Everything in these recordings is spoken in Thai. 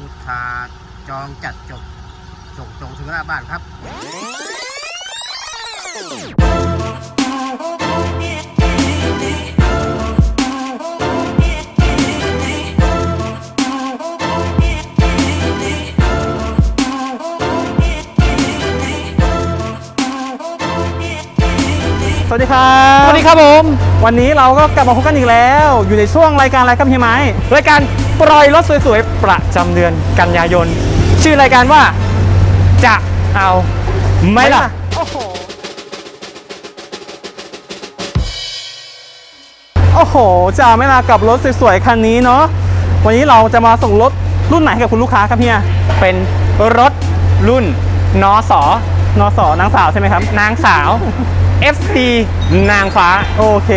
กูดคาร์จองจัดจบ ส่งตรงถึงหน้าบ้านครับ สวัสดีครับสวัสดีครับผม วันนี้เราก็กลับมาพบกันอีกแล้ว อยู่ในช่วงรายการอะไรครับเฮียไม้รายการปล่อยรถสวยๆ ประจำเดือนกันยายน ชื่อรายการว่าจะเอาไหมล่ะ โอ้โห โอ้โห จะไม่ลากับรถสวยๆ คันนี้เนาะ วันนี้เราจะมาส่งรถรุ่นไหนให้กับคุณลูกค้าครับเฮียเป็นรถรุ่นนอสอนอสอนางสาวใช่ไหมครับ นางสาว FC นางฟ้า โอเค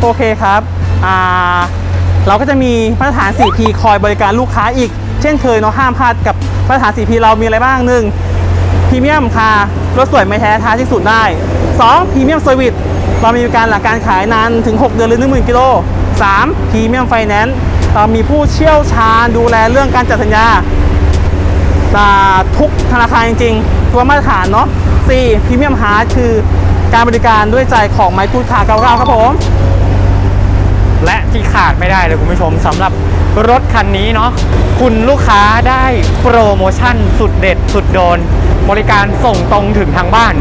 โอเคครับอ่าเราก็จะมีมาตรฐาน 4P คอยบริการลูกค้าอีก เช่นเคยเนาะห้ามพลาดกับมาตรฐาน 4P เรามีอะไรบ้างหนึ่งพรีเมียมคารถสวยไม่แท้ท้าที่สุดได้ 2. พรีเมียมเซอร์วิสเรามีการหลักการขายนานถึง 6 เดือนหรือ 10,000 กิโล 3. พรีเมียมไฟแนนซ์เรามีผู้เชี่ยวชาญดูแลเรื่องการจัดสัญญาอ่าทุกธนาคารจริงๆ ตัวมาตรฐานเนาะ 4. พรีเมียมฮาร์ดคือการบริการด้วยใจของไมค์กูดคาร์99ครับผม และที่ขาดไม่ได้เลยคุณผู้ชมสำหรับรถคันนี้เนาะคุณลูกค้าได้โปรโมชั่นสุดเด็ดสุดโดน บริการส่งตรงถึงทางบ้าน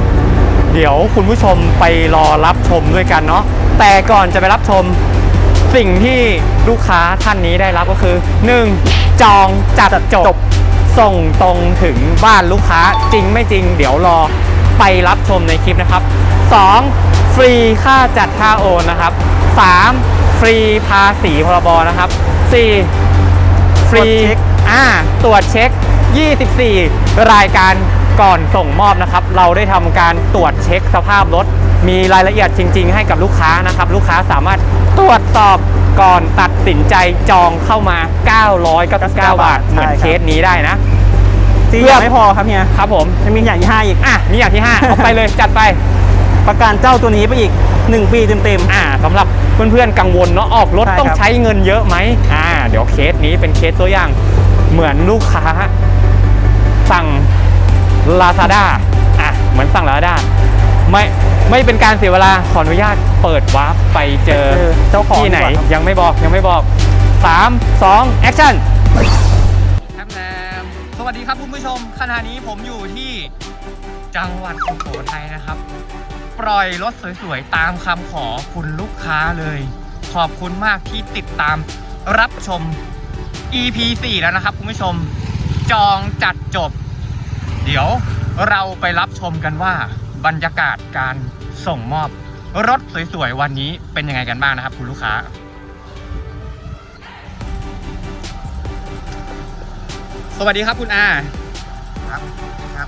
เดี๋ยวคุณผู้ชมไปรอรับชมด้วยกันเนาะแต่ก่อนจะไปรับชมสิ่งที่ลูกค้าท่านนี้ได้รับก็คือ 1. จองจัดจบ ส่งตรงถึงบ้านลูกค้าจริงไม่จริง เดี๋ยวรอ ไปรับชมในคลิปนะครับ 2. ฟรีค่าจัดค่าโอนนะครับ 3. ฟรีภาษีพรบนะครับ 4. ฟรีตรวจเช็คอ่าตรวจเช็ค 24 รายการก่อนส่งมอบนะครับ เราได้ทำการตรวจเช็คสภาพรถ มีรายละเอียดจริง ๆ ให้กับลูกค้านะครับ ลูกค้าสามารถตรวจสอบก่อนตัดสินใจจองเข้ามา 999 บาท เหมือนเคสนี้ได้นะ สี่เพื่ออย่างไม่พอครับเฮียครับผมยังมีอย่างที่ห้าอีกอะนี่อย่างที่5เอาไปเลยจัดไป ประกันเจ้าตัวนี้ไปอีก 1 ปีเต็มอ่าสำหรับเพื่อนๆกังวลเนาะออกรถใช่ต้องครับใช้เงินเยอะไหมอ่า เดี๋ยวเคสนี้เป็นเคสตัวอย่างเหมือนลูกค้า สั่ง Lazada อะเหมือนสั่ง Lazada ไม่ไม่เป็นการเสียเวลาขออนุญาตเปิดวาร์ปไปเจอเจอเจ้าของที่ไหนดีกว่าครับยังไม่บอกยังไม่บอก 3 2 action ครับแนมส วัสดีครับคุณผู้ชมขณะนี้ผมอยู่ที่จังหวัดสุโขทัยนะครับ ปล่อยรถสวยๆ ตามคำขอคุณลูกค้าเลย ขอบคุณมากที่ติดตามรับชม EP 4 แล้วนะครับคุณผู้ชม จองจัดจบ เดี๋ยวเราไปรับชมกันว่า บรรยากาศการส่งมอบรถสวยๆ วันนี้เป็นยังไงกันบ้างนะครับคุณลูกค้า สวัสดีครับคุณอา ครับครับ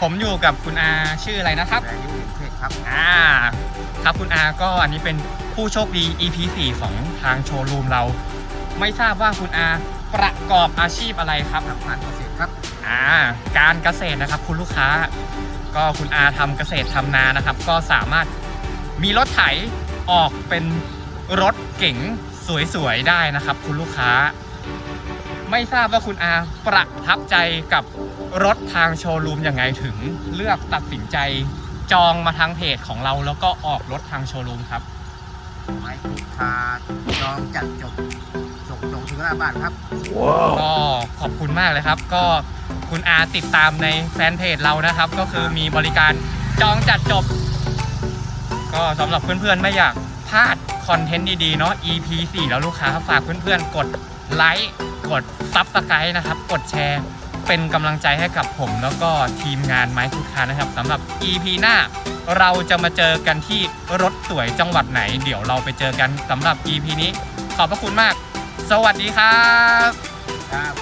ผมอยู่กับคุณอาชื่ออะไรนะครับแต่ยุ่งเทศครับอ่าครับคุณอาก็อันนี้เป็นผู้โชคดี EP 4ของทางโชว์รูมเรา ไม่ทราบว่าคุณอาประกอบอาชีพอะไรครับทำงานเกษตรครับอ่าการเกษตรนะครับ คุณลูกค้า ก็คุณอาทำเกษตรทำนานะครับ ก็สามารถมีรถไถออกเป็นรถเก๋งสวยๆได้นะครับ คุณลูกค้า ไม่ทราบว่าคุณอาประทับใจกับรถทางโชว์รูมยังไงถึงเลือกตัดสินใจจองมาทางเพจของเราแล้วก็ออกรถทางโชว์รูมครับไมค์กูดคาร์จองจัดจบส่งตรงถึงหน้าบ้านครับก็ขอบคุณมากเลยครับ ก็คุณอาติดตามในแฟนเพจเรานะครับ ก็คือมีบริการจองจัดจบ ก็สำหรับเพื่อนๆไม่อยากพลาด คอนเทนต์ดีๆเนาะ EP 4 แล้วลูกค้าฝากเพื่อนๆ กดไลค์กด Subscribe นะครับ กดแชร์ เป็นกำลังใจให้กับผมแล้วก็ทีมงานไม้คุดคานะครับสำหรับ EP หน้าเราจะมาเจอกันที่รถสวยจังหวัดไหน เดี๋ยวเราไปเจอกันสำหรับ EP นี้ ขอบพระคุณมาก สวัสดีครับ ครับ